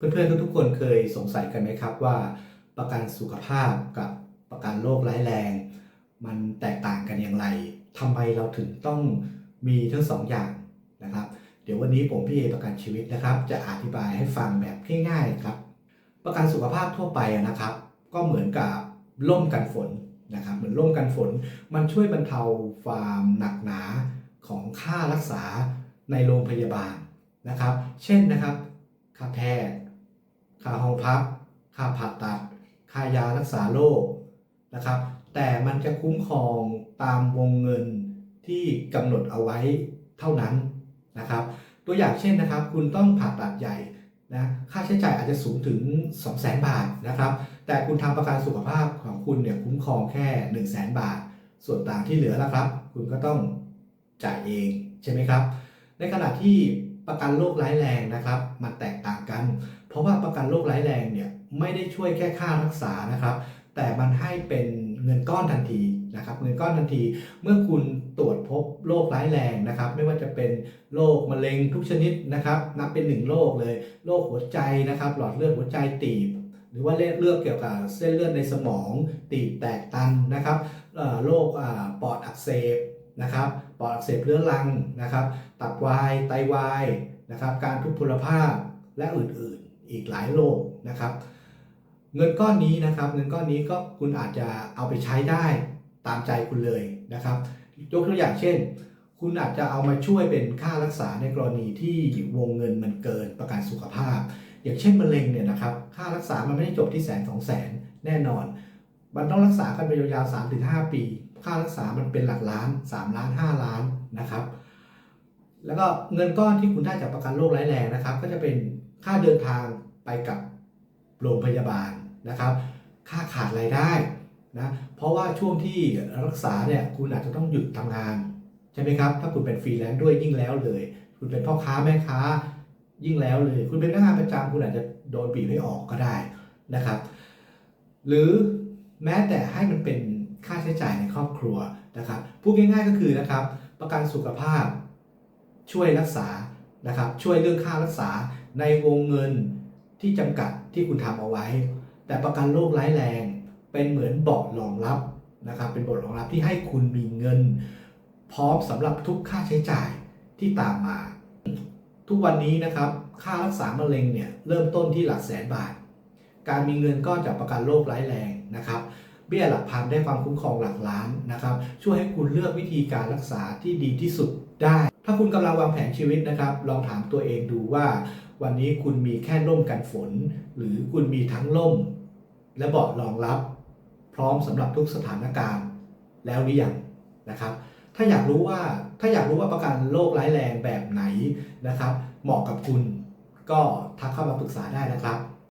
เพื่อนๆทุกๆคนเคยสงสัยกันไหมครับว่า ประกันสุขภาพกับประกันโรคร้ายแรง มันแตกต่างกันอย่างไรทำไมเราถึงต้องมีทั้งสองอย่างนะครับ เดี๋ยววันนี้ผมพี่เอประกันชีวิตนะครับ จะอธิบายให้ฟังแบบง่ายๆครับ ประกันสุขภาพทั่วไปนะครับ ก็เหมือนกับร่มกันฝนนะครับเหมือนร่มกันฝน มันช่วยบรรเทาความหนักหนาของค่ารักษาในโรงพยาบาลนะครับ เช่นนะครับค่าแพทย์ ค่าห้องพัก ค่าผ่าตัด ค่ายารักษาโรคนะครับ แต่มันจะคุ้มครองตามวงเงินที่กำหนดเอาไว้เท่านั้นนะครับ ตัวอย่างเช่นนะครับ คุณต้องผ่าตัดใหญ่นะค่าใช้จ่ายอาจจะสูงถึง 2 0 0 0 0 0 บาทนะครับ แต่คุณทำประกันสุขภาพของคุณเนี่ยคุ้มครองแค่ 1 0 0 0 0แบาท ส่วนต่างที่เหลือละครับ คุณก็ต้องจ่ายเองใช่ไหมครับ ในขณะที่ประกันโรคร้ายแรงนะครับ มันแตกต่างกัน เพราะว่าประกันโรคร้ายแรงเนี่ยไม่ได้ช่วยแค่ค่ารักษานะครับ แต่มันให้เป็นเงินก้อนทันทีนะครับ เงินก้อนทันทีเมื่อคุณตรวจพบโรคร้ายแรงนะครับ ไม่ว่าจะเป็นโรคมะเร็งทุกชนิดนะครับ นับเป็นหนึ่งโรคเลยโรคหัวใจนะครับ หลอดเลือดหัวใจตีบ หรือว่าเลือดเกี่ยวกับเส้นเลือดในสมอง ตีบแตกตันนะครับโรคปอดอักเสบนะครับปอดอักเสบเรื้อรังนะครับ ตับวายไตวายนะครับ การทุพพลภาพและอื่นๆ อีกหลายโรคนะครับ เงินก้อนนี้นะครับ เงินก้อนนี้ก็คุณอาจจะเอาไปใช้ได้ตามใจคุณเลยนะครับ ยกตัวอย่างเช่น คุณอาจจะเอามาช่วยเป็นค่ารักษาในกรณีที่วงเงินมันเกินประกันสุขภาพ อย่างเช่นมะเร็งเนี่ยนะครับ ค่ารักษามันไม่ได้จบที่แสนสองแสนแน่นอน มันต้องรักษากันไปยาวๆสามถึงห้าปี ค่ารักษามันเป็นหลักล้าน3ล้าน5ล้านนะครับ แล้วก็เงินก้อนที่คุณได้จากประกันโรคร้ายแรงนะครับ ก็จะเป็น ค่าเดินทางไปกับโรงพยาบาลนะครับ ค่าขาดรายได้นะเพราะว่าช่วงที่รักษาเนี่ยคุณอาจจะต้องหยุดทำงานใช่ไหมครับ ถ้าคุณเป็นฟรีแลนซ์ด้วยยิ่งแล้วเลย คุณเป็นพ่อค้าแม่ค้ายิ่งแล้วเลย คุณเป็นพนักงานประจำคุณอาจจะโดนบีบให้ออกก็ได้นะครับ หรือแม้แต่ให้มันเป็นค่าใช้จ่ายในครอบครัวนะครับพูดง่ายๆก็คือนะครับ ประกันสุขภาพช่วยรักษา นะครับช่วยเรื่องค่ารักษาในวงเงินที่จำกัดที่คุณทำเอาไว้ แต่ประกันโรคร้ายแรงเป็นเหมือนเบาะรองรับนะครับเป็นบาะรองรับที่ให้คุณมีเงิน พร้อมสำหรับทุกค่าใช้จ่ายที่ตามมา ทุกวันนี้นะครับค่ารักษามะเร็งเนี่ยเริ่มต้นที่หลักแสนบาท การมีเงินก้อนจากประกันโรคร้ายแรงนะครับเบี้ยหลักพันได้ความคุ้มครองหลักล้านนะครับช่วยให้คุณเลือกวิธีการรักษาที่ดีที่สุดได้ ถ้าคุณกำลังวางแผนชีวิตนะครับ ลองถามตัวเองดูว่า วันนี้คุณมีแค่ร่มกันฝน หรือคุณมีทั้งร่ม และเบาะรองรับ พร้อมสำหรับทุกสถานการณ์แล้วหรือยังนะครับ ถ้าอยากรู้ว่าถ้าอยากรู้ว่าประกันโรคร้ายแรงแบบไหนนะครับ เหมาะกับคุณก็ทักเข้ามาปรึกษาได้นะครับ